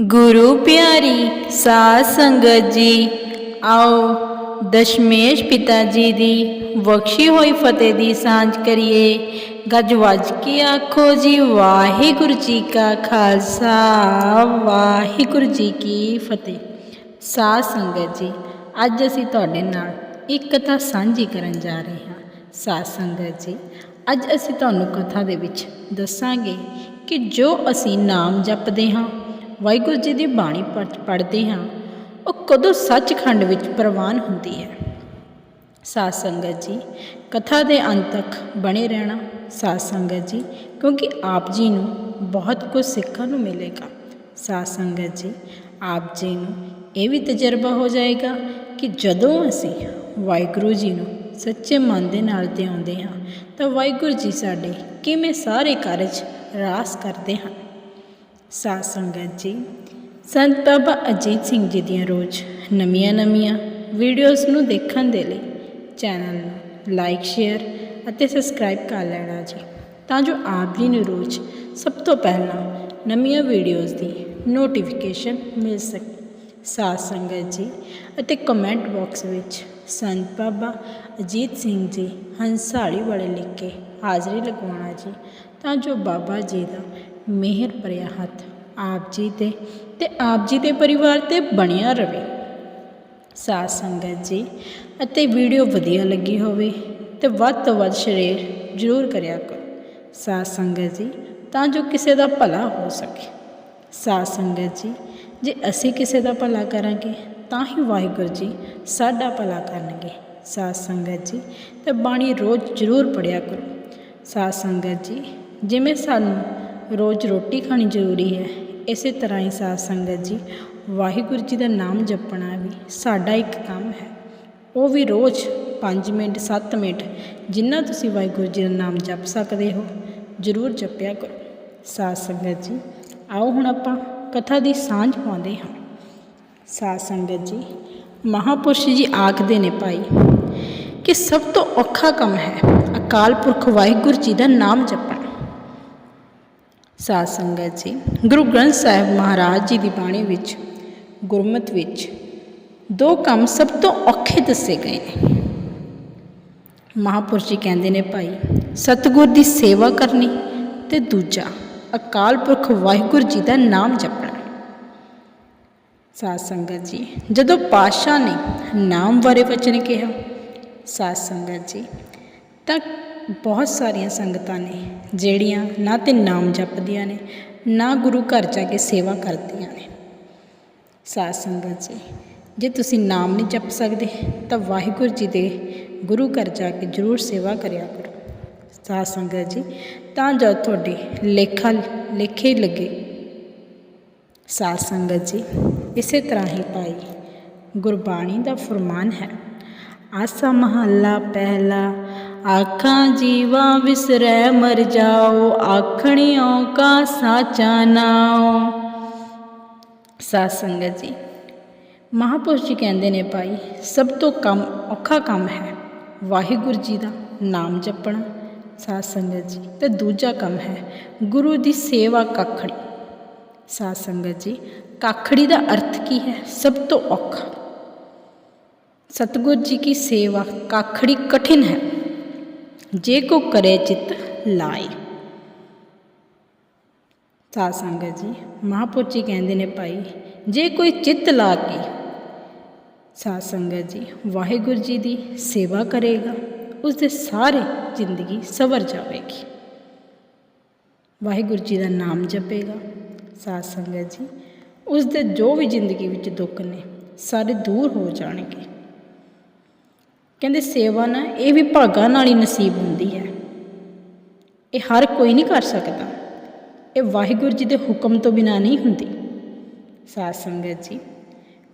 ਗੁਰੂ ਪਿਆਰੀ ਸਾਧ ਸੰਗਤ ਜੀ, ਆਓ ਦਸ਼ਮੇਸ਼ ਪਿਤਾ ਜੀ ਦੀ ਬਖਸ਼ੀ ਹੋਈ ਫਤਿਹ ਦੀ ਸਾਂਝ ਕਰੀਏ। ਗੱਜ ਵੱਜ ਕੇ ਆਖੋ ਜੀ, ਵਾਹਿਗੁਰੂ ਜੀ ਕਾ ਖਾਲਸਾ, ਵਾਹਿਗੁਰੂ ਜੀ ਕੀ ਫਤਿਹ। ਸਾਧ ਸੰਗਤ ਜੀ, ਅੱਜ ਅਸੀਂ ਤੁਹਾਡੇ ਨਾਲ ਇੱਕ ਕਥਾ ਸਾਂਝੀ ਕਰਨ ਜਾ ਰਹੇ ਹਾਂ। ਸਾਧ ਸੰਗਤ ਜੀ, ਅੱਜ ਅਸੀਂ ਤੁਹਾਨੂੰ ਕਥਾ ਦੇ ਵਿੱਚ ਦੱਸਾਂਗੇ ਕਿ ਜੋ ਅਸੀਂ ਨਾਮ ਜਪਦੇ ਹਾਂ ਵਾਹਿਗੁਰੂ ਜੀ ਦੀ ਬਾਣੀ ਪੜ੍ਹਦੇ ਹਾਂ। ਉਹ ਕਦੋਂ ਸੱਚਖੰਡ ਵਿੱਚ ਪ੍ਰਵਾਨ ਹੁੰਦੀ ਹੈ? ਸਾਧ ਸੰਗਤ ਜੀ, ਕਥਾ ਦੇ ਅੰਤ ਤੱਕ ਬਣੇ ਰਹਿਣਾ ਸਾਧ ਸੰਗਤ ਜੀ, ਕਿਉਂਕਿ ਆਪ ਜੀ ਨੂੰ ਬਹੁਤ ਕੁਝ ਸਿੱਖਣ ਨੂੰ ਮਿਲੇਗਾ। ਸਾਧ ਸੰਗਤ ਜੀ, ਆਪ ਜੀ ਨੂੰ ਇਹ ਵੀ ਤਜਰਬਾ ਹੋ ਜਾਏਗਾ ਕਿ ਜਦੋਂ ਅਸੀਂ ਵਾਹਿਗੁਰੂ ਜੀ ਨੂੰ ਸੱਚੇ ਮਨ ਦੇ ਨਾਲ ਤੇ ਆਉਂਦੇ ਹਾਂ, ਤਾਂ ਵਾਹਿਗੁਰੂ ਜੀ ਸਾਡੇ ਕਿਵੇਂ ਸਾਰੇ ਕਾਰਜ ਰਾਸ ਕਰਦੇ ਹਨ? ਸਾਧ ਸੰਗਤ ਜੀ, ਸੰਤ ਬਾਬਾ ਅਜੀਤ ਸਿੰਘ ਜੀ ਦੀਆਂ ਰੋਜ਼ ਨਵੀਆਂ ਨਵੀਆਂ ਵੀਡੀਓਜ਼ ਨੂੰ ਦੇਖਣ ਦੇ ਲਈ ਚੈਨਲ ਨੂੰ ਲਾਈਕ ਸ਼ੇਅਰ ਅਤੇ ਸਬਸਕ੍ਰਾਈਬ ਕਰ ਲੈਣਾ ਜੀ। ਤਾਂ ਜੋ ਆਪ ਜੀ ਨੂੰ ਰੋਜ਼ ਸਭ ਤੋਂ ਪਹਿਲਾਂ ਨਵੀਆਂ ਵੀਡੀਓਜ਼ ਦੀ ਨੋਟੀਫਿਕੇਸ਼ਨ ਮਿਲ ਸਕੇ। ਸਾਧ ਸੰਗਤ ਜੀ ਅਤੇ ਕਮੈਂਟ ਬਾਕਸ ਵਿੱਚ ਸੰਤ ਬਾਬਾ ਅਜੀਤ ਸਿੰਘ ਜੀ ਹੰਸਾਲੀ ਵਾਲੇ ਲਿਖ ਕੇ ਹਾਜ਼ਰੀ ਲਗਵਾਉਣਾ ਜੀ, ਤਾਂ ਜੋ ਬਾਬਾ ਜੀ ਦਾ ਮਿਹਰ ਭਰਿਆ ਹੱਥ, ਆਪ ਜੀ ਤੇ ਤੇ ਆਪ ਜੀ ਦੇ ਪਰਿਵਾਰ ਤੇ ਬਣਿਆ ਰਵੇ। ਸਾਧ ਸੰਗਤ ਜੀ, ਅਤੇ ਵੀਡੀਓ ਵਧੀਆ ਲੱਗੀ ਹੋਵੇ ਤੇ ਵੱਧ ਤੋਂ ਵੱਧ ਸ਼ੇਅਰ ਜ਼ਰੂਰ ਕਰਿਆ ਕਰੋ। ਸਾਧ ਸੰਗਤ ਜੀ, ਤਾਂ ਜੋ ਕਿਸੇ ਦਾ ਭਲਾ ਹੋ ਸਕੇ। ਸਾਧ ਸੰਗਤ ਜੀ, ਜੇ ਅਸੀਂ ਕਿਸੇ ਦਾ ਭਲਾ ਕਰਾਂਗੇ, ਤਾਂ ਹੀ ਵਾਹਿਗੁਰੂ ਜੀ ਸਾਡਾ ਭਲਾ ਕਰਨਗੇ। ਸਾਧ ਸੰਗਤ ਜੀ, ਤੇ ਬਾਣੀ ਰੋਜ਼ ਜ਼ਰੂਰ ਪੜਿਆ ਕਰੋ। ਸਾਧ ਸੰਗਤ ਜੀ, ਜਿਵੇਂ ਸਾਨੂੰ ਰੋਜ਼ ਰੋਟੀ ਖਾਣੀ ਜ਼ਰੂਰੀ ਹੈ। ਇਸੇ ਤਰ੍ਹਾਂ ਹੀ ਸਾਧ ਸੰਗਤ ਜੀ, ਵਾਹਿਗੁਰੂ ਜੀ ਦਾ ਨਾਮ ਜਪਣਾ ਵੀ ਸਾਡਾ ਇੱਕ ਕੰਮ ਹੈ। ਉਹ ਵੀ ਰੋਜ਼ 5 ਮਿੰਟ 7 ਮਿੰਟ, ਜਿੰਨਾ ਤੁਸੀਂ ਵਾਹਿਗੁਰੂ ਜੀ ਦਾ ਨਾਮ ਜਪ ਸਕਦੇ ਹੋ, ਜ਼ਰੂਰ ਜਪਿਆ ਕਰੋ। ਸਾਧ ਸੰਗਤ ਜੀ, ਆਓ ਹੁਣ ਆਪਾਂ ਕਥਾ ਦੀ ਸਾਂਝ ਪਾਉਂਦੇ ਹਾਂ। ਸਾਧ ਸੰਗਤ ਜੀ, ਮਹਾਪੁਰਸ਼ ਜੀ ਆਖਦੇ ਨੇ ਭਾਈ ਕਿ ਸਭ ਤੋਂ ਔਖਾ ਕੰਮ ਹੈ ਅਕਾਲ ਪੁਰਖ ਵਾਹਿਗੁਰੂ ਜੀ ਦਾ ਨਾਮ ਜਪਣਾ। ਸਾਧ ਸੰਗਤ ਜੀ, ਗੁਰੂ ਗ੍ਰੰਥ ਸਾਹਿਬ ਮਹਾਰਾਜ ਜੀ ਦੀ ਬਾਣੀ ਵਿੱਚ, ਗੁਰਮਤ ਵਿੱਚ ਦੋ ਕੰਮ ਸਭ ਤੋਂ ਔਖੇ ਦੱਸੇ ਗਏ ਨੇ। ਮਹਾਪੁਰਸ਼ ਜੀ ਕਹਿੰਦੇ ਨੇ ਭਾਈ, ਸਤਿਗੁਰ ਦੀ ਸੇਵਾ ਕਰਨੀ ਤੇ ਦੂਜਾ ਅਕਾਲ ਪੁਰਖ ਵਾਹਿਗੁਰੂ ਜੀ ਦਾ ਨਾਮ ਜਪਣਾ। ਸਾਧ ਸੰਗਤ ਜੀ, ਜਦੋਂ ਪਾਤਸ਼ਾਹ ਨੇ ਨਾਮ ਬਾਰੇ ਵਚਨ ਕਿਹਾ, ਸਾਧ ਸੰਗਤ ਜੀ, ਤਾਂ ਬਹੁਤ ਸਾਰੀਆਂ ਸੰਗਤਾਂ ਨੇ, ਜਿਹੜੀਆਂ ਨਾ ਤੇ ਨਾਮ ਜਪਦੀਆਂ ਨੇ, ਨਾ ਗੁਰੂ ਘਰ ਜਾ ਕੇ ਸੇਵਾ ਕਰਦੀਆਂ ਨੇ। ਸਾਧ ਸੰਗਤ ਜੀ, ਜੇ ਤੁਸੀਂ ਨਾਮ ਨਹੀਂ ਜਪ ਸਕਦੇ, ਤਾਂ ਵਾਹਿਗੁਰੂ ਜੀ ਦੇ ਗੁਰੂ ਘਰ ਜਾ ਕੇ ਜ਼ਰੂਰ ਸੇਵਾ ਕਰਿਆ ਕਰੋ। ਸਾਧ ਸੰਗਤ ਜੀ, ਤਾਂ ਜੋ ਤੁਹਾਡੇ ਲੇਖਾ, ਲੇਖੇ ਲੱਗੇ। ਸਾਧ ਸੰਗਤ ਜੀ, ਇਸੇ ਤਰ੍ਹਾਂ ਹੀ ਭਾਈ, ਗੁਰਬਾਣੀ ਦਾ ਫਰਮਾਨ ਹੈ, ਆਸਾ ਮਹੱਲਾ ਪਹਿਲਾ ਆਖਾਂ ਜੀਵਾ ਵਿਸਰੈ ਮਰ ਜਾਓ, ਆਖਣਿਓ ਕਾ ਸਾਚਾ ਨਾਉ। ਸਾਧ ਸੰਗਤ ਜੀ, ਮਹਾਪੁਰਸ਼ ਜੀ ਕਹਿੰਦੇ ਨੇ ਭਾਈ, ਸਭ ਤੋਂ ਕੰਮ ਔਖਾ ਕੰਮ ਹੈ ਵਾਹਿਗੁਰੂ ਜੀ ਦਾ ਨਾਮ ਜਪਣਾ, ਸਾਧ ਸੰਗਤ ਜੀ। ਤੇ ਦੂਜਾ ਕੰਮ ਹੈ ਗੁਰੂ ਦੀ ਸੇਵਾ ਕਾਖੜੀ। ਸਾਧ ਸੰਗਤ ਜੀ, ਕਾਖੜੀ ਦਾ ਅਰਥ ਕੀ ਹੈ? ਸਭ ਤੋਂ ਔਖਾ। ਸਤਗੁਰ ਜੀ ਕੀ ਸੇਵਾ ਕਾਖੜੀ ਕਠਿਨ ਹੈ। ਜੇ ਕੋ ਕਰੇ ਚਿਤ ਲਾਏ। ਸਾਧ ਸੰਗਤ ਜੀ, ਮਹਾਪੁਰਖ ਜੀ ਕਹਿੰਦੇ ਨੇ ਭਾਈ, ਜੇ ਕੋਈ ਚਿੱਤ ਲਾ ਕੇ, ਸਾਧ ਸੰਗਤ ਜੀ, ਵਾਹਿਗੁਰੂ ਜੀ ਦੀ ਸੇਵਾ ਕਰੇਗਾ ਉਸ ਦੇ ਸਾਰੇ ਜ਼ਿੰਦਗੀ ਸਵਰ ਜਾਵੇਗੀ। ਵਾਹਿਗੁਰੂ ਜੀ ਦਾ ਨਾਮ ਜਪੇਗਾ। ਸਾਧ ਸੰਗਤ ਜੀ ਉਸ ਦੇ ਜੋ ਵੀ ਜ਼ਿੰਦਗੀ ਵਿੱਚ ਦੁੱਖ ਨੇ, ਸਾਰੇ ਦੂਰ ਹੋ ਜਾਣਗੇ। ਕਹਿੰਦੇ ਸੇਵਾ ਨਾ ਇਹ ਵੀ ਭਾਗਾਂ ਨਾਲ ਹੀ ਨਸੀਬ ਹੁੰਦੀ ਹੈ। ਇਹ ਹਰ ਕੋਈ ਨਹੀਂ ਕਰ ਸਕਦਾ। ਇਹ ਵਾਹਿਗੁਰੂ ਜੀ ਦੇ ਹੁਕਮ ਤੋਂ ਬਿਨਾ ਨਹੀਂ ਹੁੰਦੀ। ਸਾਧ ਸੰਗਤ ਜੀ,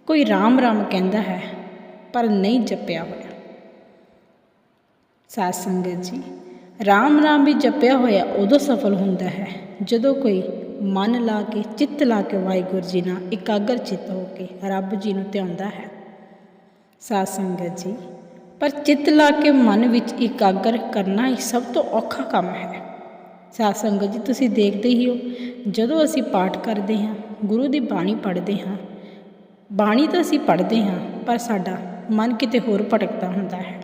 ਕੋਈ ਰਾਮ ਰਾਮ ਕਹਿੰਦਾ ਹੈ, ਪਰ ਨਹੀਂ ਜਪਿਆ ਹੋਇਆ। ਸਾਧ ਸੰਗਤ ਜੀ, ਰਾਮ ਨਾਮ ਵੀ ਜਪਿਆ ਹੋਇਆ ਉਦੋਂ ਸਫਲ ਹੁੰਦਾ ਹੈ, ਜਦੋਂ ਕੋਈ ਮਨ ਲਾ ਕੇ, ਚਿੱਤ ਲਾ ਕੇ ਵਾਹਿਗੁਰੂ ਜੀ ਨਾਲ ਇਕਾਗਰ ਚਿੱਤ ਹੋ ਕੇ ਰੱਬ ਜੀ ਨੂੰ ਧਿਆਉਂਦਾ ਹੈ। ਸਾਧ ਸੰਗਤ ਜੀ ਪਰ ਚਿੱਤ ਲਾ ਕੇ ਮਨ ਵਿੱਚ ਇਕਾਗਰ ਕਰਨਾ ਹੀ ਸਭ ਤੋਂ ਔਖਾ ਕੰਮ ਹੈ। ਸਾਧ ਸੰਗਤ ਜੀ, ਤੁਸੀਂ ਦੇਖਦੇ ਹੀ ਹੋ, ਜਦੋਂ ਅਸੀਂ ਪਾਠ ਕਰਦੇ ਹਾਂ, ਗੁਰੂ ਦੀ ਬਾਣੀ ਪੜ੍ਹਦੇ ਹਾਂ, ਬਾਣੀ ਤਾਂ ਅਸੀਂ ਪੜ੍ਹਦੇ ਹਾਂ, ਪਰ ਸਾਡਾ ਮਨ ਕਿਤੇ ਹੋਰ ਭਟਕਦਾ ਹੁੰਦਾ ਹੈ।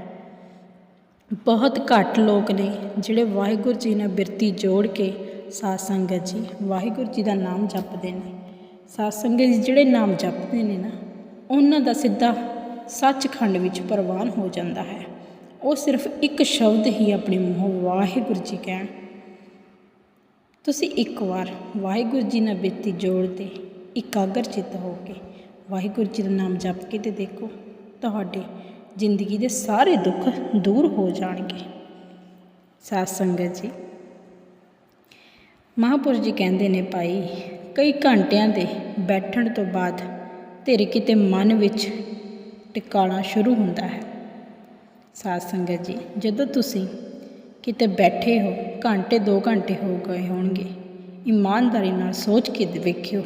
ਬਹੁਤ ਘੱਟ ਲੋਕ ਨੇ ਜਿਹੜੇ ਵਾਹਿਗੁਰੂ ਜੀ ਨਾਲ ਬਿਰਤੀ ਜੋੜ ਕੇ ਸਾਧ ਸੰਗਤ ਜੀ, ਵਾਹਿਗੁਰੂ ਜੀ ਦਾ ਨਾਮ ਜਪਦੇ ਨੇ। ਸਾਧ ਸੰਗਤ ਜੀ ਜਿਹੜੇ ਨਾਮ ਜਪਦੇ ਨੇ ਨਾ, ਉਹਨਾਂ ਦਾ ਸਿੱਧਾ ਸੱਚਖੰਡ ਵਿੱਚ ਪ੍ਰਵਾਨ ਹੋ ਜਾਂਦਾ ਹੈ। ਉਹ ਸਿਰਫ ਇੱਕ ਸ਼ਬਦ ਹੀ ਆਪਣੇ ਮੂੰਹੋਂ ਵਾਹਿਗੁਰੂ ਜੀ ਕਹਿਣ। ਤੁਸੀਂ ਇੱਕ ਵਾਰ ਵਾਹਿਗੁਰੂ ਜੀ ਨਾਲ ਬਿਰਤੀ ਜੋੜ ਕੇ ਇਕਾਗਰ ਚਿੱਤ ਹੋ ਕੇ ਵਾਹਿਗੁਰੂ ਜੀ ਦਾ ਨਾਮ ਜਪ ਕੇ ਤੇ ਦੇਖੋ, ਤੁਹਾਡੇ ਜ਼ਿੰਦਗੀ ਦੇ ਸਾਰੇ ਦੁੱਖ ਦੂਰ ਹੋ ਜਾਣਗੇ। ਸਾਧ ਸੰਗਤ ਜੀ ਮਹਾਂਪੁਰਸ਼ ਜੀ ਕਹਿੰਦੇ ਨੇ ਭਾਈ, ਕਈ ਘੰਟਿਆਂ ਦੇ ਬੈਠਣ ਤੋਂ ਬਾਅਦ ਤੇਰੇ ਕਿਤੇ ਮਨ ਵਿੱਚ ਟਿਕਾਣਾ ਸ਼ੁਰੂ ਹੁੰਦਾ ਹੈ। ਸਾਧ ਸੰਗਤ ਜੀ, ਜਦੋਂ ਤੁਸੀਂ ਕਿਤੇ ਬੈਠੇ ਹੋ, ਘੰਟੇ 2 ਘੰਟੇ ਹੋ ਗਏ ਹੋਣਗੇ, ਇਮਾਨਦਾਰੀ ਨਾਲ ਸੋਚ ਕੇ ਵੇਖਿਓ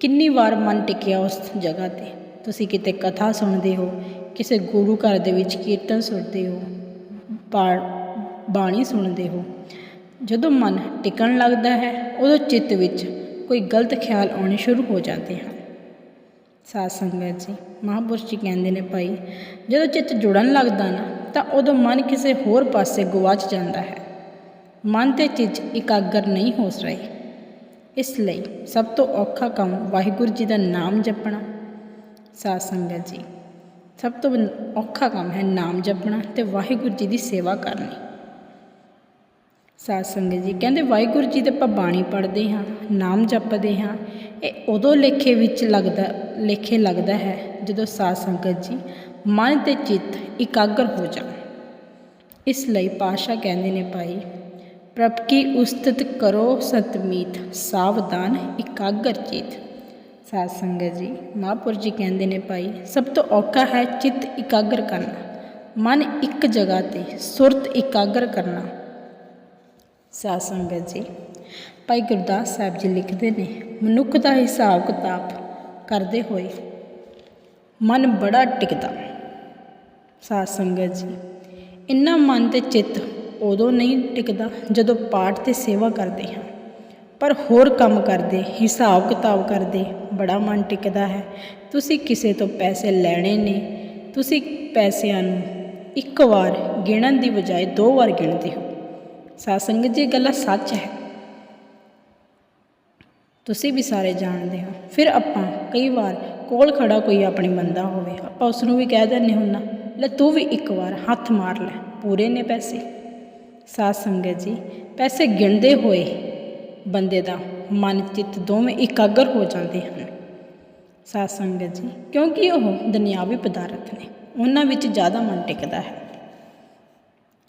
ਕਿੰਨੀ ਵਾਰ ਮਨ ਟਿਕਿਆ ਉਸ ਜਗ੍ਹਾ ਤੇ। ਤੁਸੀਂ ਕਿਤੇ ਕਥਾ ਸੁਣਦੇ ਹੋ, ਕਿਸੇ ਗੁਰੂ ਘਰ ਦੇ ਵਿੱਚ ਕੀਰਤਨ ਸੁਣਦੇ ਹੋ, ਪਾ- ਬਾਣੀ ਸੁਣਦੇ ਹੋ, ਜਦੋਂ ਮਨ ਟਿਕਣ ਲੱਗਦਾ ਹੈ, ਉਦੋਂ ਚਿੱਤ ਵਿੱਚ ਕੋਈ ਗਲਤ ਖਿਆਲ ਆਉਣੇ ਸ਼ੁਰੂ ਹੋ ਜਾਂਦੇ ਹਨ। ਸਾਧ ਸੰਗਤ ਜੀ, ਮਹਾਂਪੁਰਸ਼ ਜੀ ਕਹਿੰਦੇ ਨੇ ਭਾਈ, ਜਦੋਂ ਚਿੱਤ ਜੁੜਨ ਲੱਗਦਾ ਨਾ, ਤਾਂ ਉਦੋਂ ਮਨ ਕਿਸੇ ਹੋਰ ਪਾਸੇ ਗਵਾਚ ਜਾਂਦਾ ਹੈ। ਮਨ ਤੇ ਚਿੱਤ ਇਕਾਗਰ ਨਹੀਂ ਹੋ ਰਹੇ। ਇਸ ਲਈ ਸਭ ਤੋਂ ਔਖਾ ਕੰਮ ਵਾਹਿਗੁਰੂ ਜੀ ਦਾ ਨਾਮ ਜਪਣਾ। ਸਾਧ ਸੰਗਤ ਜੀ, ਸਭ ਤੋਂ ਔਖਾ ਕੰਮ ਹੈ ਨਾਮ ਜਪਣਾ ਤੇ ਵਾਹਿਗੁਰੂ ਜੀ ਦੀ ਸੇਵਾ ਕਰਨੀ। ਸਾਧ ਸੰਗਤ ਜੀ ਕਹਿੰਦੇ ਵਾਹਿਗੁਰੂ ਜੀ ਦੇ ਆਪਾਂ ਬਾਣੀ ਪੜ੍ਹਦੇ ਹਾਂ, ਨਾਮ ਜਪਦੇ ਹਾਂ ਇਹ ਉਦੋਂ ਲੇਖੇ ਵਿੱਚ ਲੱਗਦਾ, ਲੇਖੇ ਲੱਗਦਾ ਹੈ ਜਦੋਂ ਸਾਧ ਸੰਗਤ ਜੀ ਮਨ ਤੇ ਚਿੱਤ ਇਕਾਗਰ ਹੋ ਜਾਣ। ਇਸ ਲਈ ਪਾਸ਼ਾ ਕਹਿੰਦੇ ਨੇ ਭਾਈ, ਪ੍ਰਭ ਕੀ ਉਸਤਤ ਕਰੋ ਸਤਮੀਤ, ਸਾਵਧਾਨ, ਇਕਾਗਰ ਚਿਤ। ਸਾਧ ਸੰਗਤ ਜੀ ਮਹਾਂਪੁਰ ਜੀ ਕਹਿੰਦੇ ਨੇ ਭਾਈ, ਸਭ ਤੋਂ ਔਖਾ ਹੈ ਚਿੱਤ ਇਕਾਗਰ ਕਰਨਾ। ਮਨ ਇੱਕ ਜਗ੍ਹਾ ਤੇ, ਸੁਰਤ ਇਕਾਗਰ ਕਰਨਾ। ਸਾਧ ਸੰਗਤ ਜੀ ਭਾਈ ਗੁਰਦਾਸ ਸਾਹਿਬ ਜੀ ਲਿਖਦੇ ਨੇ, ਮਨੁੱਖ ਦਾ ਹਿਸਾਬ ਕਿਤਾਬ ਕਰਦੇ ਹੋਏ ਮਨ ਬੜਾ ਟਿਕਦਾ। ਸਾਧ ਸੰਗਤ ਜੀ, ਇੰਨਾ ਮਨ ਤੇ ਚਿੱਤ ਉਦੋਂ ਨਹੀਂ ਟਿਕਦਾ ਜਦੋਂ ਪਾਠ ਤੇ ਸੇਵਾ ਕਰਦੇ ਹਾਂ। ਪਰ ਹੋਰ ਕੰਮ ਕਰਦੇ, ਹਿਸਾਬ ਕਿਤਾਬ ਕਰਦੇ, ਬੜਾ ਮਨ ਟਿਕਦਾ ਹੈ। ਤੁਸੀਂ ਕਿਸੇ ਤੋਂ ਪੈਸੇ ਲੈਣੇ ਨੇ, ਤੁਸੀਂ ਪੈਸਿਆਂ ਨੂੰ ਇੱਕ ਵਾਰ ਗਿਣਨ ਦੀ ਬਜਾਏ ਦੋ ਵਾਰ ਗਿਣਦੇ ਹੋ। ਸਾਧ ਸੰਗਤ ਜੀ ਗੱਲਾਂ ਸੱਚ ਹੈ। ਤੁਸੀਂ ਵੀ ਸਾਰੇ ਜਾਣਦੇ ਹੋ। ਫਿਰ ਆਪਾਂ ਕਈ ਵਾਰ ਕੋਲ ਖੜਾ ਕੋਈ ਆਪਣੀ ਬੰਦਾ ਹੋਵੇ, ਆਪਾਂ ਉਸ ਨੂੰ ਵੀ ਕਹਿ ਦਿੰਦੇ ਹੁੰਨਾ ਲੈ ਤੂੰ ਵੀ ਇੱਕ ਵਾਰ ਹੱਥ ਮਾਰ ਲੈ, ਪੂਰੇ ਨੇ ਪੈਸੇ। ਸਾਧ ਸੰਗਤ ਜੀ, ਪੈਸੇ ਗਿਣਦੇ ਹੋਏ ਬੰਦੇ ਦਾ ਮਨ ਚਿੱਤ ਦੋਵੇਂ ਇਕਾਗਰ ਹੋ ਜਾਂਦੇ ਹਨ। ਸਾਧ ਸੰਗਤ ਜੀ, ਕਿਉਂਕਿ ਉਹ ਦੁਨਿਆਵੀ ਪਦਾਰਥ ਨੇ, ਉਹਨਾਂ ਵਿੱਚ ਜ਼ਿਆਦਾ ਮਨ ਟਿਕਦਾ ਹੈ।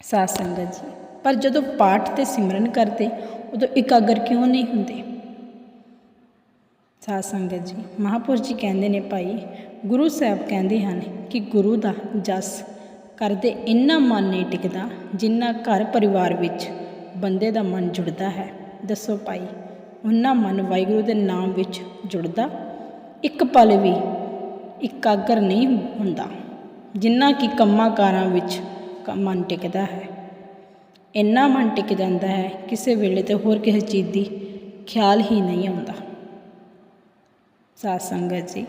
ਸਾਧ ਸੰਗਤ ਜੀ, ਪਰ ਜਦੋਂ ਪਾਠ ਤੇ ਸਿਮਰਨ ਕਰਦੇ, ਉਦੋਂ ਇਕਾਗਰ ਕਿਉਂ ਨਹੀਂ ਹੁੰਦੇ? ਸਾਧ ਸੰਗਤ ਜੀ ਮਹਾਪੁਰਸ਼ ਜੀ ਕਹਿੰਦੇ ਨੇ ਭਾਈ, ਗੁਰੂ ਸਾਹਿਬ ਕਹਿੰਦੇ ਹਨ ਕਿ ਗੁਰੂ ਦਾ ਜਸ ਕਰਦੇ ਇੰਨਾ ਮਨ ਨਹੀਂ ਟਿਕਦਾ ਜਿੰਨਾ ਘਰ ਪਰਿਵਾਰ ਵਿੱਚ ਬੰਦੇ ਦਾ ਮਨ ਜੁੜਦਾ ਹੈ। ਦੱਸੋ ਭਾਈ, ਉਹਨਾਂ ਮਨ ਵਾਹਿਗੁਰੂ ਦੇ ਨਾਮ ਵਿੱਚ ਜੁੜਦਾ? ਇੱਕ ਪਲ ਵੀ ਇਕਾਗਰ ਨਹੀਂ ਹੁੰਦਾ, ਜਿੰਨਾ ਕਿ ਕੰਮਾਂ ਕਾਰਾਂ ਵਿੱਚ ਮਨ ਟਿਕਦਾ ਹੈ। ਇੰਨਾ ਮਨ ਟਿਕ ਜਾਂਦਾ ਹੈ, ਕਿਸੇ ਵੇਲੇ ਤੇ ਹੋਰ ਕਿਸੇ ਚੀਜ਼ ਦੀ ਖਿਆਲ ਹੀ ਨਹੀਂ ਆਉਂਦਾ। ਸਾਧ ਸੰਗਤ ਜੀ।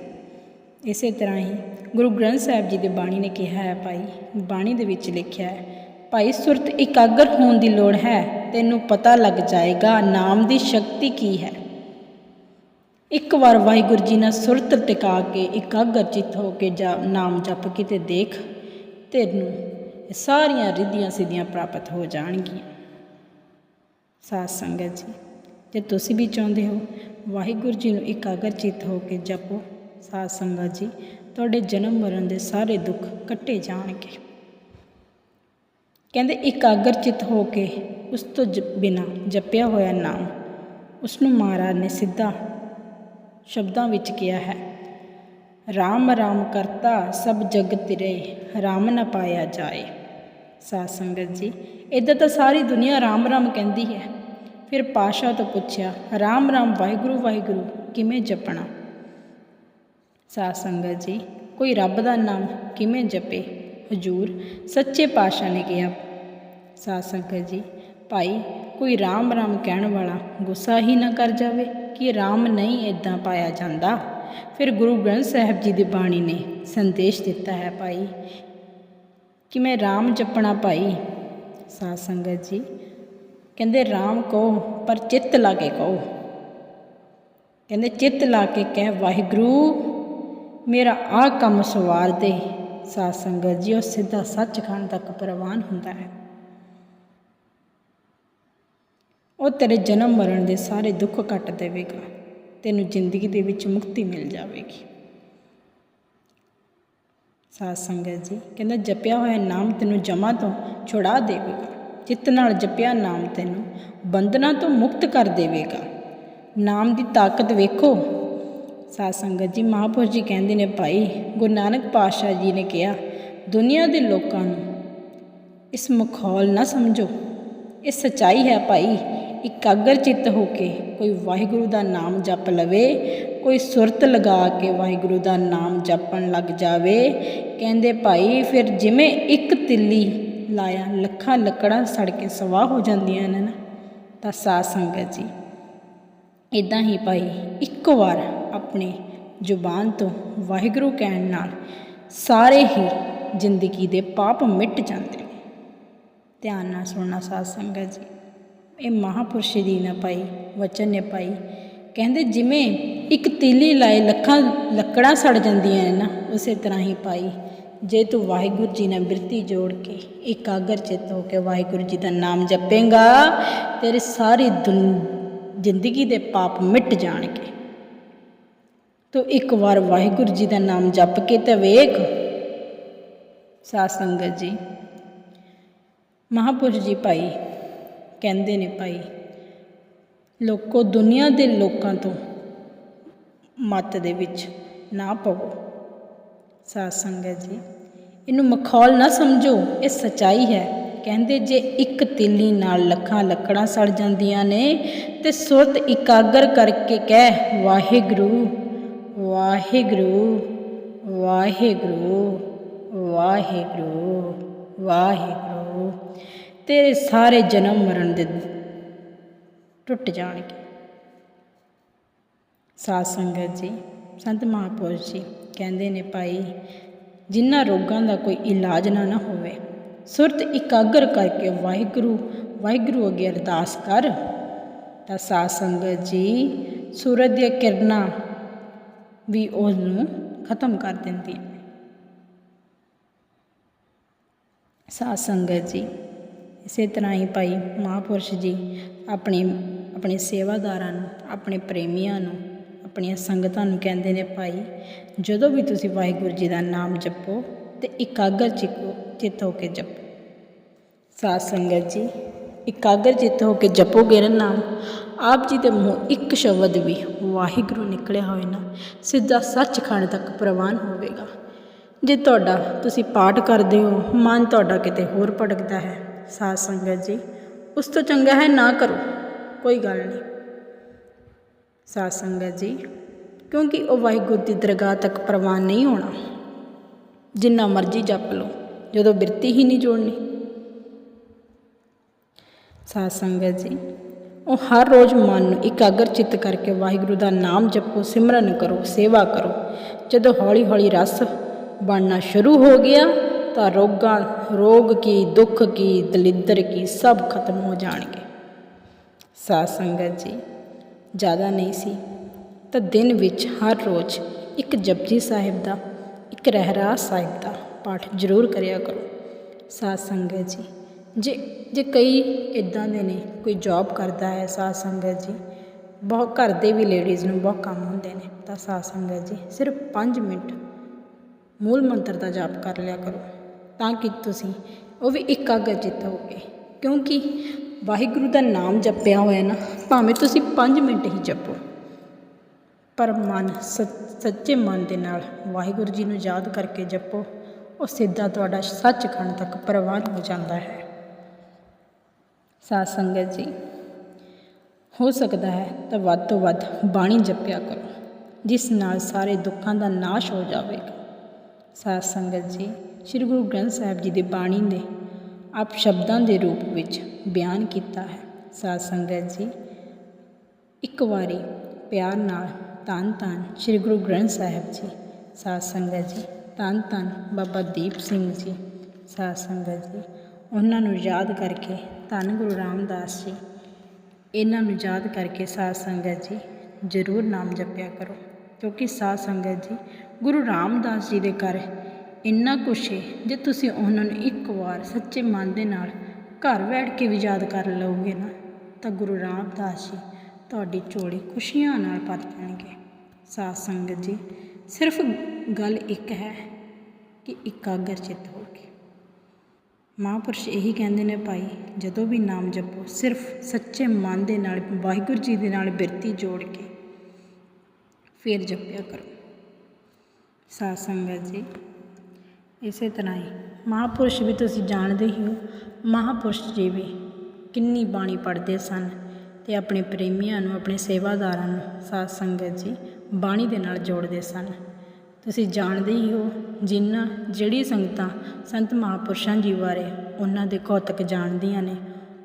ਇਸੇ ਤਰ੍ਹਾਂ ਹੀ ਗੁਰੂ ਗ੍ਰੰਥ ਸਾਹਿਬ ਜੀ ਦੀ ਬਾਣੀ ਨੇ ਕਿਹਾ ਹੈ, ਭਾਈ, ਬਾਣੀ ਦੇ ਵਿੱਚ ਲਿਖਿਆ ਹੈ, ਭਾਈ, ਸੁਰਤ ਇਕਾਗਰ ਹੋਣ ਦੀ ਲੋੜ ਹੈ, ਤੈਨੂੰ ਪਤਾ ਲੱਗ ਜਾਏਗਾ ਨਾਮ ਦੀ ਸ਼ਕਤੀ ਕੀ ਹੈ। ਇੱਕ ਵਾਰ ਵਾਹਿਗੁਰੂ ਜੀ ਨਾਲ ਸੁਰਤ ਟਿਕਾ ਕੇ ਇਕਾਗਰ ਚਿੱਤ ਹੋ ਕੇ ਜਾ ਨਾਮ ਜਪ ਕੇ ਤੇ ਦੇਖ, ਤੈਨੂੰ ਸਾਰੀਆਂ ਰਿੱਧੀਆਂ ਸਿੱਧੀਆਂ ਪ੍ਰਾਪਤ ਹੋ ਜਾਣਗੀਆਂ। ਸਾਧ ਸੰਗਤ ਜੀ। ਜੇ ਤੁਸੀਂ ਵੀ ਚਾਹੁੰਦੇ ਹੋ, ਵਾਹਿਗੁਰੂ ਜੀ ਨੂੰ ਇਕਾਗਰ ਚਿੱਤ ਹੋ ਕੇ ਜਪੋ। ਸਾਧ ਸੰਗਤ ਜੀ, ਤੁਹਾਡੇ ਜਨਮ ਮਰਨ ਦੇ ਸਾਰੇ ਦੁੱਖ ਕੱਟੇ ਜਾਣਗੇ। ਕਹਿੰਦੇ, ਇਕਾਗਰ ਚਿੱਤ ਹੋ ਕੇ ਉਸ ਤੋਂ ਬਿਨਾ ਜਪਿਆ ਹੋਇਆ ਨਾਮ ਉਸ ਨੂੰ ਮਹਾਰਾਜ ਨੇ ਸਿੱਧਾ ਸ਼ਬਦਾਂ ਵਿੱਚ ਕਿਹਾ ਹੈ, ਰਾਮ ਰਾਮ ਕਰਤਾ ਸਭ ਜਗ ਤਿਰੇ, ਰਾਮ ਨਾ ਪਾਇਆ ਜਾਏ। ਸਾਧ ਸੰਗਤ ਜੀ ਇਦਾਂ ਤਾਂ ਸਾਰੀ ਦੁਨੀਆ ਰਾਮ ਰਾਮ ਕਹਿੰਦੀ ਹੈ। ਫਿਰ ਪਾਸ਼ਾ ਤੋਂ ਪੁੱਛਿਆ, ਰਾਮ ਰਾਮ, ਵਾਹਿਗੁਰੂ ਵਾਹਿਗੁਰੂ, ਕਿਵੇਂ ਜਪਣਾ? ਸਾਧ ਸੰਗਤ ਜੀ, ਕੋਈ ਰੱਬ ਦਾ ਨਾਮ ਕਿਵੇਂ ਜਪੇ? ਹਜੂਰ, ਸੱਚੇ ਪਾਤਸ਼ਾਹ ਨੇ ਕਿਹਾ। ਸਾਧ ਸੰਗਤ ਜੀ, ਭਾਈ, ਕੋਈ ਰਾਮ ਰਾਮ ਕਹਿਣ ਵਾਲਾ ਗੁੱਸਾ ਹੀ ਨਾ ਕਰ ਜਾਵੇ ਕਿ ਰਾਮ ਨਹੀਂ ਇਦਾਂ ਪਾਇਆ ਜਾਂਦਾ? ਫਿਰ ਗੁਰੂ ਗ੍ਰੰਥ ਸਾਹਿਬ ਜੀ ਦੀ ਬਾਣੀ ਨੇ ਸੰਦੇਸ਼ ਦਿੱਤਾ ਹੈ ਭਾਈ ਕਿ ਮੈਂ ਰਾਮ ਜਪਣਾ ਭਾਈ। ਸਾਧ ਸੰਗਤ ਜੀ ਕਹਿੰਦੇ, ਰਾਮ ਕਹੋ, ਪਰ ਚਿੱਤ ਲਾ ਕੇ ਕਹੋ। ਕਹਿੰਦੇ, ਚਿੱਤ ਲਾ ਕੇ ਕਹਿ, ਵਾਹਿਗੁਰੂ, ਮੇਰਾ ਆਹ ਕੰਮ ਸਵਾਰ ਦੇ। ਸਾਧ ਸੰਗਤ ਜੀ, ਉਹ ਸਿੱਧਾ ਸੱਚਖੰਡ ਤੱਕ ਪ੍ਰਵਾਨ ਹੁੰਦਾ ਹੈ। ਉਹ ਤੇਰੇ ਜਨਮ ਮਰਨ ਦੇ ਸਾਰੇ ਦੁੱਖ ਕੱਟ ਦੇਵੇਗਾ। ਤੈਨੂੰ ਜ਼ਿੰਦਗੀ ਦੇ ਵਿੱਚ ਮੁਕਤੀ ਮਿਲ ਜਾਵੇਗੀ। ਸਾਧ ਸੰਗਤ ਜੀ, ਕਹਿੰਦਾ, ਜਪਿਆ ਹੋਇਆ ਨਾਮ ਤੈਨੂੰ ਜਮਾ ਤੋਂ ਛੁਡਾ ਦੇਵੇਗਾ। ਚਿੱਤ ਨਾਲ ਜਪਿਆ ਨਾਮ ਤੈਨੂੰ, ਬੰਧਨਾਂ ਤੋਂ ਮੁਕਤ ਕਰ ਦੇਵੇਗਾ। ਨਾਮ ਦੀ ਤਾਕਤ ਵੇਖੋ। ਸਾਧ ਸੰਗਤ ਜੀ, ਮਹਾਪੁਰਸ਼ ਜੀ ਕਹਿੰਦੇ ਨੇ, ਭਾਈ, ਗੁਰੂ ਨਾਨਕ ਪਾਤਸ਼ਾਹ ਜੀ ਨੇ ਕਿਹਾ, ਦੁਨੀਆ ਦੇ ਲੋਕਾਂ ਨੂੰ ਇਸ ਮਖੌਲ ਨਾ ਸਮਝੋ। ਇਹ ਸਚਾਈ ਹੈ ਭਾਈ, ਇਕਾਗਰ ਚਿੱਤ ਹੋ ਕੇ ਕੋਈ ਵਾਹਿਗੁਰੂ ਦਾ ਨਾਮ ਜਪ ਲਵੇ, ਕੋਈ ਸੁਰਤ ਲਗਾ ਕੇ ਵਾਹਿਗੁਰੂ ਦਾ ਨਾਮ ਜਪਣ ਲੱਗ ਜਾਵੇ। ਕਹਿੰਦੇ ਭਾਈ, ਫਿਰ ਜਿਵੇਂ ਇੱਕ ਤਿੱਲੀ ਲਾਇਆ, ਲੱਖਾਂ ਲੱਕੜਾਂ ਸੜ ਕੇ ਸਵਾਹ ਹੋ ਜਾਂਦੀਆਂ ਨੇ ਨਾ। ਤਾਂ ਸਾਧ ਸੰਗਤ ਜੀ ਇਦਾਂ ਹੀ ਭਾਈ, ਇੱਕ ਵਾਰ ਆਪਣੀ ਜ਼ੁਬਾਨ ਤੋਂ ਵਾਹਿਗੁਰੂ ਕਹਿਣ ਨਾਲ ਸਾਰੇ ਹੀ ਜ਼ਿੰਦਗੀ ਦੇ ਪਾਪ ਮਿਟ ਜਾਂਦੇ ਨੇ। ਧਿਆਨ ਨਾਲ ਸੁਣਨਾ ਸਾਧ ਸੰਗਤ ਜੀ। ਇਹ ਮਹਾਪੁਰਸ਼ ਦੀ ਨਾ ਪਾਈ ਵਚਨ ਨੇ ਪਾਈ ਕਹਿੰਦੇ ਜਿਵੇਂ ਇੱਕ ਤੀਲੀ ਲਾਏ ਲੱਖਾਂ ਲੱਕੜਾਂ ਸੜ ਜਾਂਦੀਆਂ ਨੇ ਨਾ, ਉਸੇ ਤਰ੍ਹਾਂ ਹੀ ਪਾਈ ਜੇ ਤੂੰ ਵਾਹਿਗੁਰੂ ਜੀ ਨਾਲ ਬਿਰਤੀ ਜੋੜ ਕੇ ਇਕਾਗਰ ਚਿੱਤ ਹੋ ਕੇ ਵਾਹਿਗੁਰੂ ਜੀ ਦਾ ਨਾਮ ਜਪੇਂਗਾ, ਤੇਰੇ ਸਾਰੀ ਦੁਨ, ਜ਼ਿੰਦਗੀ ਦੇ ਪਾਪ ਮਿਟ ਜਾਣਗੇ। ਤੂੰ ਇੱਕ ਵਾਰ ਵਾਹਿਗੁਰੂ ਜੀ ਦਾ ਨਾਮ ਜਪ ਕੇ ਤੇ ਵੇਖ। ਸਾਧ ਸੰਗਤ ਜੀ, ਮਹਾਪੁਰਸ਼ ਜੀ ਭਾਈ ਕਹਿੰਦੇ ਨੇ ਭਾਈ, ਲੋਕੋ ਦੁਨੀਆ ਦੇ ਲੋਕਾਂ ਤੋਂ ਮਤ ਦੇ ਵਿੱਚ ਨਾ ਪਵੋ। ਸਾਧ ਸੰਗਤ ਜੀ। ਇਹਨੂੰ ਮਖੌਲ ਨਾ ਸਮਝੋ, ਇਹ ਸਚਾਈ ਹੈ। ਕਹਿੰਦੇ ਜੇ ਇੱਕ ਤਿੱਲੀ ਨਾਲ ਲੱਖਾਂ ਲੱਕੜਾਂ ਸੜ ਜਾਂਦੀਆਂ ਨੇ, ਤੇ ਸੁਰਤ ਇਕਾਗਰ ਕਰਕੇ ਕਹਿ, ਵਾਹਿਗੁਰੂ ਵਾਹਿਗੁਰੂ ਵਾਹਿਗੁਰੂ ਵਾਹਿਗੁਰੂ ਵਾਹਿਗੁਰੂ। ਤੇਰੇ ਸਾਰੇ ਜਨਮ ਮਰਨ ਦੇ ਟੁੱਟ ਜਾਣਗੇ। ਸਾਧ ਸੰਗਤ ਜੀ, ਸੰਤ ਮਹਾਪੁਰਸ਼ ਜੀ ਕਹਿੰਦੇ ਨੇ ਭਾਈ, ਜਿਨ੍ਹਾਂ ਰੋਗਾਂ ਦਾ ਕੋਈ ਇਲਾਜ ਨਾ ਨਾ ਹੋਵੇ, ਸੁਰਤ ਇਕਾਗਰ ਕਰਕੇ ਵਾਹਿਗੁਰੂ ਵਾਹਿਗੁਰੂ ਅੱਗੇ ਅਰਦਾਸ ਕਰ। ਤਾਂ ਸਾਧ ਸੰਗਤ ਜੀ, ਸੂਰਜ ਦੀਆਂ ਕਿਰਨਾਂ ਵੀ ਉਸ ਨੂੰ ਖਤਮ ਕਰ ਦਿੰਦੀਆਂ ਨੇ ਸਾਧ ਸੰਗਤ ਜੀ, ਇਸੇ ਤਰ੍ਹਾਂ ਹੀ ਭਾਈ ਮਹਾਪੁਰਸ਼ ਜੀ ਆਪਣੇ ਆਪਣੇ ਸੇਵਾਦਾਰਾਂ ਨੂੰ, ਆਪਣੇ ਪ੍ਰੇਮੀਆਂ ਨੂੰ ਆਪਣੀਆਂ ਸੰਗਤਾਂ ਨੂੰ ਕਹਿੰਦੇ ਨੇ, ਭਾਈ, ਜਦੋਂ ਵੀ ਤੁਸੀਂ ਵਾਹਿਗੁਰੂ ਜੀ ਦਾ ਨਾਮ ਜਪੋ ਤੇ ਇਕਾਗਰ ਚਿੱਕੋ ਚਿੱਤ ਹੋ ਕੇ ਜਪੋ। ਸਾਧ ਸੰਗਤ ਜੀ, ਇਕਾਗਰ ਚਿੱਤ ਹੋ ਕੇ ਜਪੋਗੇ ਨਾ ਨਾਮ, ਆਪ ਜੀ ਦੇ ਮੂੰਹ ਇੱਕ ਸ਼ਬਦ ਵੀ ਵਾਹਿਗੁਰੂ ਨਿਕਲਿਆ ਹੋਵੇ ਨਾ, ਸਿੱਧਾ ਸੱਚਖੰਡ ਤੱਕ ਪ੍ਰਵਾਨ ਹੋਵੇਗਾ। ਜੇ ਤੁਹਾਡਾ ਤੁਸੀਂ ਪਾਠ ਕਰਦੇ ਹੋ, ਮਨ ਤੁਹਾਡਾ ਕਿਤੇ ਹੋਰ ਭਟਕਦਾ ਹੈ। ਸਾਧ ਸੰਗਤ ਜੀ, ਉਸ ਤੋਂ ਚੰਗਾ ਹੈ ਨਾ ਕਰੋ, ਕੋਈ ਗੱਲ ਨਹੀਂ। ਸਾਧ ਸੰਗਤ ਜੀ, ਕਿਉਂਕਿ ਉਹ ਵਾਹਿਗੁਰੂ ਦੀ ਦਰਗਾਹ ਤੱਕ ਪ੍ਰਵਾਨ ਨਹੀਂ ਹੋਣਾ। ਜਿੰਨਾ ਮਰਜ਼ੀ ਜਪ ਲਓ, ਜਦੋਂ ਬਿਰਤੀ ਹੀ ਨਹੀਂ ਜੋੜਨੀ। ਸਾਧ ਸੰਗਤ ਜੀ, ਉਹ ਹਰ ਰੋਜ਼ ਮਨ ਨੂੰ ਇਕਾਗਰ ਚਿੱਤ ਕਰਕੇ ਵਾਹਿਗੁਰੂ ਦਾ ਨਾਮ ਜਪੋ, ਸਿਮਰਨ ਕਰੋ, ਸੇਵਾ ਕਰੋ। ਜਦੋਂ ਹੌਲੀ ਹੌਲੀ ਰਸ ਬਣਨਾ ਸ਼ੁਰੂ ਹੋ ਗਿਆ, ਤਾਂ ਰੋਗਾਂ, ਰੋਗ ਕੀ, ਦੁੱਖ ਕੀ, ਦਲਿੱਦਰ ਕੀ ਸਭ ਖਤਮ ਹੋ ਜਾਣਗੇ। ਸਾਧ ਸੰਗਤ ਜੀ ਜ਼ਿਆਦਾ ਨਹੀਂ ਸੀ। ਤਾਂ ਦਿਨ ਵਿੱਚ ਹਰ ਰੋਜ਼ ਇੱਕ ਜਪਜੀ ਸਾਹਿਬ ਦਾ, ਇੱਕ ਰਹਿਰਾਸ ਸਾਹਿਬ ਦਾ ਪਾਠ ਜ਼ਰੂਰ ਕਰਿਆ ਕਰੋ। ਸਾਧ ਸੰਗਤ ਜੀ, ਜੇ ਜੇ ਕਈ ਇਦਾਂ ਦੇ ਨੇ, ਕੋਈ ਜੌਬ ਕਰਦਾ ਹੈ ਸਾਧ ਸੰਗਤ ਜੀ, ਬਹੁਤ ਘਰ ਦੇ ਵੀ ਲੇਡੀਜ਼ ਨੂੰ ਬਹੁਤ ਕੰਮ ਹੁੰਦੇ ਨੇ, ਤਾਂ ਸਾਧ ਸੰਗਤ ਜੀ ਸਿਰਫ 5 ਮਿੰਟ ਮੂਲ ਮੰਤਰ ਦਾ ਜਾਪ ਕਰ ਲਿਆ ਕਰੋ, ਤਾਂ ਕਿ ਤੁਸੀਂ ਉਹ ਵੀ ਇਕਾਗਰ ਚਿੱਤ ਹੋਗੇ ਕਿਉਂਕਿ ਵਾਹਿਗੁਰੂ ਦਾ ਨਾਮ ਜਪਿਆ ਹੋਇਆ ਨਾ, ਭਾਵੇਂ ਤੁਸੀਂ 5 ਮਿੰਟ ਹੀ ਜਪੋ, ਪਰ ਮਨ ਸੱਚੇ ਮਨ ਦੇ ਨਾਲ ਵਾਹਿਗੁਰੂ ਜੀ ਨੂੰ ਯਾਦ ਕਰਕੇ ਜਪੋ, ਉਹ ਸਿੱਧਾ ਤੁਹਾਡਾ ਸੱਚਖੰਡ ਤੱਕ ਪ੍ਰਵਾਨ ਹੋ ਜਾਂਦਾ ਹੈ। ਸਾਧ ਸੰਗਤ ਜੀ, ਹੋ ਸਕਦਾ ਹੈ ਤਾਂ ਵੱਧ ਤੋਂ ਵੱਧ ਬਾਣੀ ਜਪਿਆ ਕਰੋ, ਜਿਸ ਨਾਲ ਸਾਰੇ ਦੁੱਖਾਂ ਦਾ ਨਾਸ਼ ਹੋ ਜਾਵੇਗਾ। ਸਾਧ ਸੰਗਤ ਜੀ, ਸ੍ਰੀ ਗੁਰੂ ਗ੍ਰੰਥ ਸਾਹਿਬ ਜੀ ਦੀ ਬਾਣੀ ਨੇ ਆਪ ਸ਼ਬਦਾਂ ਦੇ ਰੂਪ ਵਿੱਚ ਬਿਆਨ ਕੀਤਾ ਹੈ। ਸਾਧ ਸੰਗਤ ਜੀ, ਇੱਕ ਵਾਰੀ ਪਿਆਰ ਨਾਲ ਧੰਨ ਧੰਨ ਸ੍ਰੀ ਗੁਰੂ ਗ੍ਰੰਥ ਸਾਹਿਬ ਜੀ, ਸਾਧ ਸੰਗਤ ਜੀ, ਧੰਨ ਧੰਨ ਬਾਬਾ ਦੀਪ ਸਿੰਘ ਜੀ, ਸਾਧ ਸੰਗਤ ਜੀ। ਉਹਨਾਂ ਨੂੰ ਯਾਦ ਕਰਕੇ ਧੰਨ ਗੁਰੂ ਰਾਮਦਾਸ ਜੀ, ਇਹਨਾਂ ਨੂੰ ਯਾਦ ਕਰਕੇ ਸਾਧ ਸੰਗਤ ਜੀ ਜ਼ਰੂਰ ਨਾਮ ਜਪਿਆ ਕਰੋ। ਕਿਉਂਕਿ ਸਾਧ ਸੰਗਤ ਜੀ ਗੁਰੂ ਰਾਮਦਾਸ ਜੀ ਦੇ ਘਰ ਇੰਨਾ ਕੁਛ ਹੈ ਜੇ ਤੁਸੀਂ ਉਹਨਾਂ ਨੂੰ ਇੱਕ ਵਾਰ ਸੱਚੇ ਮਨ ਦੇ ਨਾਲ ਘਰ ਬੈਠ ਕੇ ਵੀ ਯਾਦ ਕਰ ਲਓਗੇ ਨਾ, ਤਾਂ ਗੁਰੂ ਰਾਮਦਾਸ ਜੀ ਤੁਹਾਡੀ ਝੋਲੀ ਖੁਸ਼ੀਆਂ ਨਾਲ ਭਰ ਜਾਣਗੇ ਸਾਧ ਸੰਗਤ ਜੀ, ਸਿਰਫ ਗੱਲ ਇੱਕ ਹੈ ਕਿ ਇਕਾਗਰ ਚਿੱਤ ਹੋ ਕੇ ਮਹਾਂਪੁਰਸ਼ ਇਹੀ ਕਹਿੰਦੇ ਨੇ ਭਾਈ, ਜਦੋਂ ਵੀ ਨਾਮ ਜਪੋ, ਸਿਰਫ ਸੱਚੇ ਮਨ ਦੇ ਨਾਲ, ਵਾਹਿਗੁਰੂ ਜੀ ਦੇ ਨਾਲ ਬਿਰਤੀ ਜੋੜ ਕੇ ਫਿਰ ਜਪਿਆ ਕਰੋ। ਸਾਧ ਸੰਗਤ ਜੀ ਇਸੇ ਤਰ੍ਹਾਂ ਹੀ ਮਹਾਂਪੁਰਸ਼ ਵੀ ਤੁਸੀਂ ਜਾਣਦੇ ਹੀ ਹੋ, ਮਹਾਂਪੁਰਸ਼ ਜੀ ਵੀ ਕਿੰਨੀ ਬਾਣੀ ਪੜ੍ਹਦੇ ਸਨ ਅਤੇ ਆਪਣੇ ਪ੍ਰੇਮੀਆਂ ਨੂੰ, ਆਪਣੇ ਸੇਵਾਦਾਰਾਂ ਨੂੰ, ਸਾਧ ਸੰਗਤ ਜੀ ਬਾਣੀ ਦੇ ਨਾਲ ਜੋੜਦੇ ਸਨ। ਤੁਸੀਂ ਜਾਣਦੇ ਹੀ ਹੋ ਜਿਨ੍ਹਾਂ ਜਿਹੜੀ ਸੰਗਤਾਂ ਸੰਤ ਮਹਾਂਪੁਰਸ਼ਾਂ ਜੀ ਬਾਰੇ ਉਹਨਾਂ ਦੇ ਕੌਤਕ ਜਾਣਦੀਆਂ ਨੇ,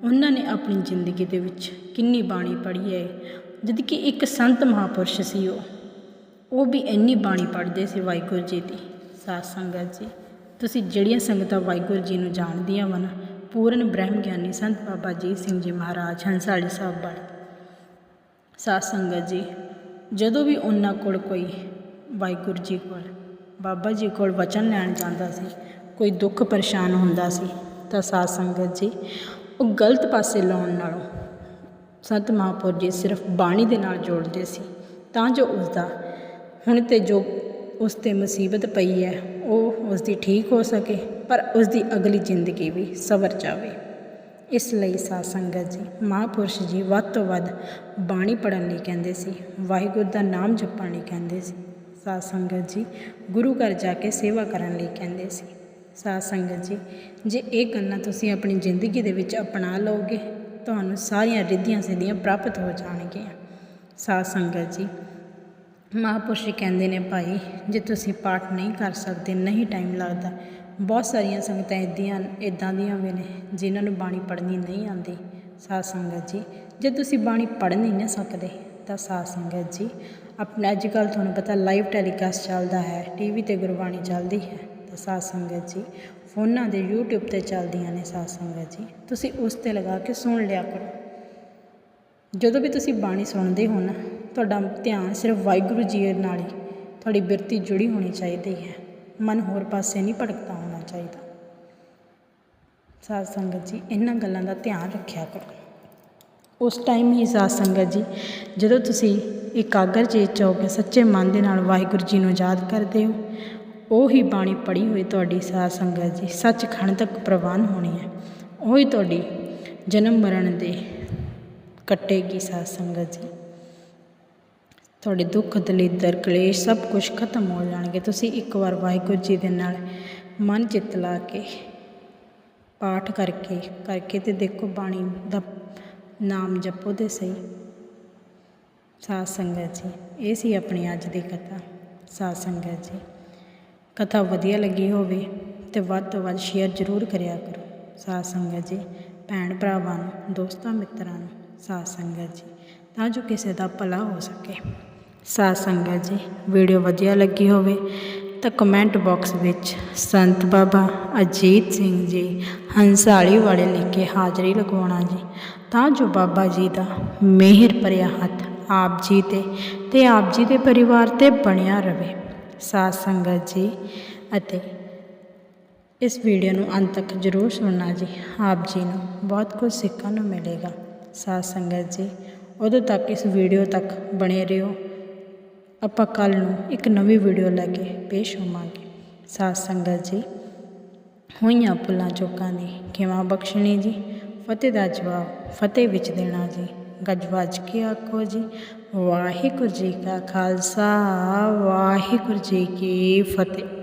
ਉਹਨਾਂ ਨੇ ਆਪਣੀ ਜ਼ਿੰਦਗੀ ਦੇ ਵਿੱਚ ਕਿੰਨੀ ਬਾਣੀ ਪੜ੍ਹੀ ਹੈ ਜਦ ਕਿ ਇੱਕ ਸੰਤ ਮਹਾਂਪੁਰਸ਼ ਸੀ ਉਹ ਉਹ ਵੀ ਇੰਨੀ ਬਾਣੀ ਪੜ੍ਹਦੇ ਸੀ ਵਾਹਿਗੁਰੂ ਜੀ ਦੀ। ਸਾਧ ਸੰਗਤ ਜੀ, ਤੁਸੀਂ ਜਿਹੜੀਆਂ ਸੰਗਤਾਂ ਵਾਹਿਗੁਰੂ ਜੀ ਨੂੰ ਜਾਣਦੀਆਂ ਵਨ ਪੂਰਨ ਬ੍ਰਹਮ ਗਿਆਨੀ ਸੰਤ ਬਾਬਾ ਜੀ ਸਿੰਘ ਜੀ ਮਹਾਰਾਜ ਹੰਸਾਲੀ ਸਾਹਿਬ ਵਾਲੇ। ਸਾਧ ਸੰਗਤ ਜੀ, ਜਦੋਂ ਵੀ ਉਹਨਾਂ ਕੋਲ ਕੋਈ ਵਾਹਿਗੁਰੂ ਜੀ ਕੋਲ, ਬਾਬਾ ਜੀ ਕੋਲ ਵਚਨ ਲੈਣ ਜਾਂਦਾ ਸੀ, ਕੋਈ ਦੁੱਖ ਪਰੇਸ਼ਾਨ ਹੁੰਦਾ ਸੀ, ਤਾਂ ਸਾਧ ਸੰਗਤ ਜੀ, ਉਹ ਗਲਤ ਪਾਸੇ ਲਾਉਣ ਨਾਲੋਂ ਸੰਤ ਮਹਾਂਪੁਰ ਜੀ ਸਿਰਫ ਬਾਣੀ ਦੇ ਨਾਲ ਜੋੜਦੇ ਸੀ, ਤਾਂ ਜੋ ਉਸ ਦਾ ਹੁਣ ਤੇ ਜੋ ਉਸ ਤੇ ਮੁਸੀਬਤ ਪਈ ਹੈ, ਉਹ ਉਸ ਦੀ ਠੀਕ ਹੋ ਸਕੇ, ਪਰ ਉਸ ਦੀ ਅਗਲੀ ਜ਼ਿੰਦਗੀ ਵੀ ਸਵਰ ਜਾਵੇ। ਇਸ ਲਈ ਸਾਧ ਸੰਗਤ ਜੀ, ਮਹਾਂਪੁਰਸ਼ ਜੀ ਵੱਧ ਤੋਂ ਵੱਧ ਬਾਣੀ ਪੜ੍ਹਨ ਲਈ ਕਹਿੰਦੇ ਸੀ, ਵਾਹਿਗੁਰੂ ਦਾ ਨਾਮ ਜਪਣ ਲਈ ਕਹਿੰਦੇ ਸੀ। ਸਾਧ ਸੰਗਤ ਜੀ, ਗੁਰੂ ਘਰ ਜਾ ਕੇ ਸੇਵਾ ਕਰਨ ਲਈ ਕਹਿੰਦੇ ਸੀ। ਸਾਧ ਸੰਗਤ ਜੀ, ਜੇ ਇਹ ਗੱਲਾਂ ਤੁਸੀਂ ਆਪਣੀ ਜ਼ਿੰਦਗੀ ਦੇ ਵਿੱਚ ਅਪਣਾ ਲਓਗੇ, ਤੁਹਾਨੂੰ ਸਾਰੀਆਂ ਰਿੱਧੀਆਂ ਸਿੱਧੀਆਂ ਪ੍ਰਾਪਤ ਹੋ ਜਾਣਗੀਆਂ। ਸਾਧ ਸੰਗਤ ਜੀ ਮਹਾਂਪੁਰਸ਼ ਕਹਿੰਦੇ ਨੇ, ਭਾਈ, ਜੇ ਤੁਸੀਂ ਪਾਠ ਨਹੀਂ ਕਰ ਸਕਦੇ, ਨਹੀਂ ਟਾਈਮ ਲੱਗਦਾ। ਬਹੁਤ ਸਾਰੀਆਂ ਸੰਗਤਾਂ ਇੱਦੀਆਂ ਇਦਾਂ ਦੀਆਂ ਵੀ ਨੇ, ਜਿਨ੍ਹਾਂ ਨੂੰ ਬਾਣੀ ਪੜ੍ਹਨੀ ਨਹੀਂ ਆਉਂਦੀ। ਸਾਧ ਸੰਗਤ ਜੀ, ਜੇ ਤੁਸੀਂ ਬਾਣੀ ਪੜ੍ਹ ਨਹੀਂ ਨਾ ਸਕਦੇ, ਤਾਂ ਸਾਧ ਸੰਗਤ ਜੀ, ਆਪਣਾ ਅੱਜ ਕੱਲ੍ਹ ਤੁਹਾਨੂੰ ਪਤਾ ਲਾਈਵ ਟੈਲੀਕਾਸਟ ਚੱਲਦਾ ਹੈ ਟੀਵੀ ਤੇ ਗੁਰਬਾਣੀ ਚੱਲਦੀ ਹੈ, ਤਾਂ ਸਾਧ ਸੰਗਤ ਜੀ, ਫੋਨਾਂ ਦੇ YouTube ਤੇ ਚੱਲਦੀਆਂ ਨੇ ਸਾਧ ਸੰਗਤ ਜੀ। ਤੁਸੀਂ ਉਸ ਤੇ ਲਗਾ ਕੇ ਸੁਣ ਲਿਆ ਕਰੋ। ਜਦੋਂ ਵੀ ਤੁਸੀਂ ਬਾਣੀ ਸੁਣਦੇ ਹੋ ਨਾ ਤੁਹਾਡਾ ਧਿਆਨ ਸਿਰਫ ਵਾਹਿਗੁਰੂ ਜੀ ਨਾਲ ਹੀ, ਤੁਹਾਡੀ ਬਿਰਤੀ ਜੁੜੀ ਹੋਣੀ ਚਾਹੀਦੀ ਹੈ। ਮਨ ਹੋਰ ਪਾਸੇ ਨਹੀਂ ਭਟਕਦਾ ਹੋਣਾ ਚਾਹੀਦਾ। ਸਾਧ ਸੰਗਤ ਜੀ, ਇਹਨਾਂ ਗੱਲਾਂ ਦਾ ਧਿਆਨ ਰੱਖਿਆ ਕਰੋ। ਉਸ ਟਾਈਮ ਹੀ ਸਾਧ ਸੰਗਤ ਜੀ, ਜਦੋਂ ਤੁਸੀਂ ਇਕਾਗਰ ਚੇਤ ਚ ਹੋ ਕੇ ਸੱਚੇ ਮਨ ਦੇ ਨਾਲ ਵਾਹਿਗੁਰੂ ਜੀ ਨੂੰ ਯਾਦ ਕਰਦੇ ਹੋ, ਉਹ ਹੀ ਬਾਣੀ ਪੜੀ ਹੋਈ ਤੁਹਾਡੀ ਸਾਧ ਸੰਗਤ ਜੀ, ਸੱਚਖੰਡ ਤੱਕ ਪ੍ਰਵਾਨ ਹੋਣੀ ਹੈ। ਉਹ ਹੀ ਤੁਹਾਡੀ ਜਨਮ ਮਰਨ ਦੇ ਕੱਟੇਗੀ ਸਾਧ ਸੰਗਤ ਜੀ। ਤੁਹਾਡੇ ਦੁੱਖ, ਦਲਿੱਦਰ, ਕਲੇਸ਼ ਸਭ ਕੁਝ ਖਤਮ ਹੋ ਜਾਣਗੇ। ਤੁਸੀਂ ਇੱਕ ਵਾਰ ਵਾਹਿਗੁਰੂ ਜੀ ਦੇ ਨਾਲ ਮਨ ਚਿੱਤ ਲਾ ਕੇ ਪਾਠ ਕਰਕੇ ਕਰਕੇ ਤੇ ਦੇਖੋ ਬਾਣੀ ਦਾ ਨਾਮ ਜਪੋ ਤੇ ਸਹੀ। ਸਾਧ ਸੰਗਤ ਜੀ, ਇਹ ਸੀ ਆਪਣੀ ਅੱਜ ਦੀ ਕਥਾ। ਸਾਧ ਸੰਗਤ ਜੀ, ਕਥਾ ਵਧੀਆ ਲੱਗੀ ਹੋਵੇ ਤੇ ਵੱਧ ਤੋਂ ਵੱਧ ਸ਼ੇਅਰ ਜ਼ਰੂਰ ਕਰਿਆ ਕਰੋ। ਸਾਧ ਸੰਗਤ ਜੀ, ਭੈਣ ਭਰਾਵਾਂ ਨੂੰ, ਦੋਸਤਾਂ ਮਿੱਤਰਾਂ ਨੂੰ ਸਾਧ ਸੰਗਤ ਜੀ, ਤਾਂ ਜੋ ਕਿਸੇ ਦਾ ਭਲਾ ਹੋ ਸਕੇ। ਸਾਧ ਸੰਗਤ ਜੀ, ਵੀਡੀਓ ਵਧੀਆ ਲੱਗੀ ਹੋਵੇ ਤਾਂ ਕਮੈਂਟ ਬਾਕਸ ਵਿੱਚ ਸੰਤ ਬਾਬਾ ਅਜੀਤ ਸਿੰਘ ਜੀ ਹੰਸਾਲੀ ਵਾਲੇ ਲਿਖ ਕੇ ਹਾਜ਼ਰੀ ਲਗਵਾਉਣਾ ਜੀ। ਤਾਂ ਜੋ ਬਾਬਾ ਜੀ ਦਾ ਮਿਹਰ ਭਰਿਆ ਹੱਥ ਆਪ ਜੀ ਤੇ ਤੇ ਆਪ ਜੀ ਦੇ ਪਰਿਵਾਰ ਤੇ ਬਣਿਆ ਰਵੇ। ਸਾਧ ਸੰਗਤ ਜੀ, ਅਤੇ ਇਸ ਵੀਡੀਓ ਨੂੰ ਅੰਤ ਤੱਕ ਜ਼ਰੂਰ ਸੁਣਨਾ ਜੀ। ਆਪ ਜੀ ਨੂੰ ਬਹੁਤ ਕੁਝ ਸਿੱਖਣ ਨੂੰ ਮਿਲੇਗਾ। ਸਾਧ ਸੰਗਤ ਜੀ, ਉਦੋਂ ਤੱਕ ਇਸ ਵੀਡੀਓ ਤੱਕ ਬਣੇ ਰਹੋ। ਆਪਾਂ ਕੱਲ ਨੂੰ ਇੱਕ ਨਵੀਂ ਵੀਡੀਓ ਲੈ ਕੇ ਪੇਸ਼ ਹੋਵਾਂਗੇ। ਸਾਧ ਸੰਗਤ ਜੀ, ਹੋਈਆਂ ਪੁੱਲਾਂ ਚੋਕਾਂ ਦੀ ਕਿਵੇਂ ਬਖਸ਼ਣੀ ਜੀ, ਫਤਿਹ ਦਾ ਜਵਾਬ ਫਤਿਹ ਵਿੱਚ ਦੇਣਾ ਜੀ। ਗੱਜ ਕੇ ਆਖੋ ਜੀ, ਵਾਹਿਗੁਰੂ ਜੀ ਕਾ ਖਾਲਸਾ, ਵਾਹਿਗੁਰੂ ਜੀ ਕੀ ਫਤਿਹ।